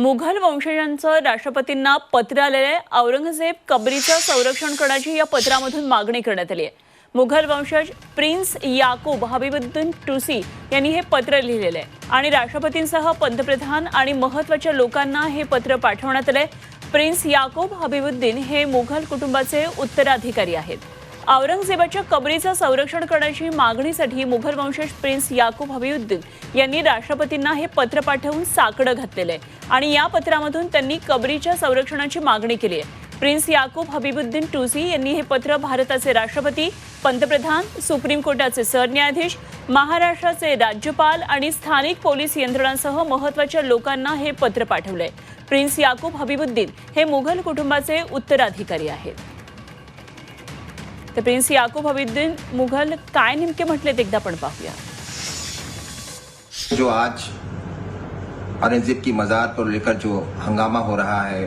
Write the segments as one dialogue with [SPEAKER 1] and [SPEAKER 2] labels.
[SPEAKER 1] मुघल वंशजांचं राष्ट्रपतींना पत्र आलेलं आहे. औरंगजेब कबरीचं संरक्षण करण्याची या पत्रामधून मागणी करण्यात आली आहे. मुघल वंशज प्रिन्स याकूब हबीबुद्दीन टुसी यांनी हे पत्र लिहिलेलं आहे. आणि राष्ट्रपतींसह पंतप्रधान आणि महत्त्वाच्या लोकांना हे पत्र पाठवण्यात आलंय. प्रिन्स याकूब हबीबुद्दीन हे मुघल कुटुंबाचे उत्तराधिकारी आहेत. औरंगजेबाच्या कबरीचं संरक्षण करण्याची मागणीसाठी मुघल वंशज प्रिन्स याकूब हबीउद्दीन यांनी राष्ट्रपतींना हे पत्र पाठवून साकडं घातलेलं आहे. आणि या पत्रामधून त्यांनी कबरीच्या संरक्षणाची मागणी केली आहे. प्रिन्स याकूब हबीबुद्दीन टुसी यांनी हे पत्र भारताचे राष्ट्रपती पंतप्रधान सुप्रीम कोर्टाचे सरन्यायाधीश महाराष्ट्राचे राज्यपाल आणि स्थानिक पोलीस यंत्रणांसह महत्त्वाच्या लोकांना हे पत्र पाठवलंय. प्रिन्स याकूब हबीबुद्दीन हे मुघल कुटुंबाचे उत्तराधिकारी आहेत. तर प्रिन्स याकूब हबीबुद्दीन मुघल काय नेमके म्हटलेत एकदा पण पाहूया
[SPEAKER 2] जो आज औरंगज़ेब की मज़ार को लेकर जो हंगामा हो रहा है,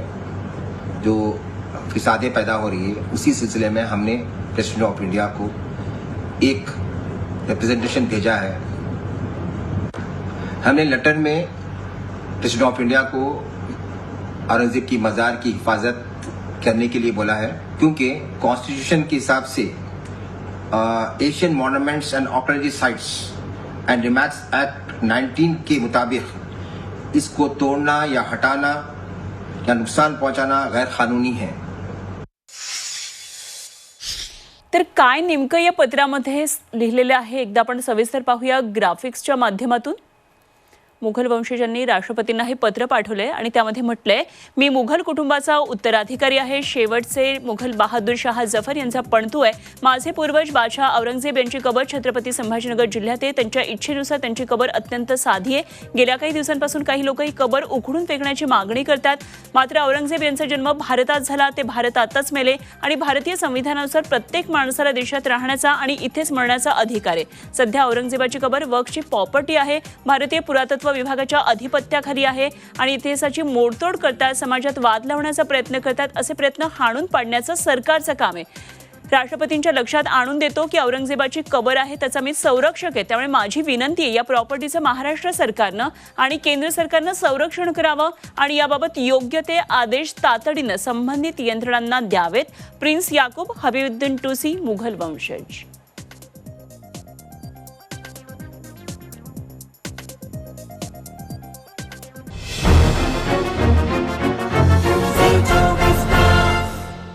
[SPEAKER 2] जो फिसादें पैदा हो रही है, उसी सिलसिले में हमने प्रेसिडेंट ऑफ़ इंडिया को एक रिप्रेजेंटेशन भेजा है। हमने लेटर में प्रेसिडेंट ऑफ़ इंडिया को औरंगज़ेब की मज़ार की हिफाजत करने के लिए बोला है क्योंकि कॉन्स्टिट्यूशन के हिसाब से ancient monuments and archaeology sites and remains act 19 के मुताबिक इसको तोड़ना या हटाना या नुकसान पहुंचाना गैर कानूनी है।
[SPEAKER 1] तर काय नेमकं या पत्रामध्ये लिहिलेलं आहे? एकदा आपण सविस्तर पाहूया ग्राफिक्सच्या माध्यमातून. मुघल वंशजांनी राष्ट्रपतींना हे पत्र पाठवले आणि त्यामध्ये म्हटलंय मी मुघल कुटुंबाचा उत्तराधिकारी आहे. शेवटचे मुघल बहादूर शाह जफर यांचा पणतू आहे. माझे पूर्वज बादशाह औरंगजेब यांची कबर छत्रपती संभाजीनगर जिल्ह्यात आहे. त्यांच्या इच्छेनुसार त्यांची कबर अत्यंत साधी आहे. गेल्या काही दिवसांपासून काही लोक ही कबर उघडून फेकण्याची मागणी करतात. मात्र औरंगजेब यांचा जन्म भारतात झाला. ते भारतातच मेले आणि भारतीय संविधानानुसार प्रत्येक माणसाला देशात राहण्याचा आणि इथेच मरण्याचा अधिकार आहे. सध्या औरंगजेबाची कबर वक्फची प्रॉपर्टी आहे. भारतीय पुरातत्व विभागाच्या अधिपत्याखाली आहे आणि इतिहासाची मोडतोड करतात समाजात वाद लावण्याचा प्रयत्न करतात असे प्रयत्न हाणून पाडण्याचं सरकारचं काम आहे. राष्ट्रपतींच्या लक्षात आणून देतो की औरंगजेबाची कबर आहे त्याचा मी संरक्षक आहे त्यामुळे माझी विनंती आहे या प्रॉपर्टीचं महाराष्ट्र सरकारनं आणि केंद्र सरकारनं संरक्षण करावं आणि याबाबत योग्य ते आदेश तातडीनं संबंधित यंत्रणांना द्यावेत. प्रिन्स याकूब हबीबुद्दीन टुसी मुघल वंशज.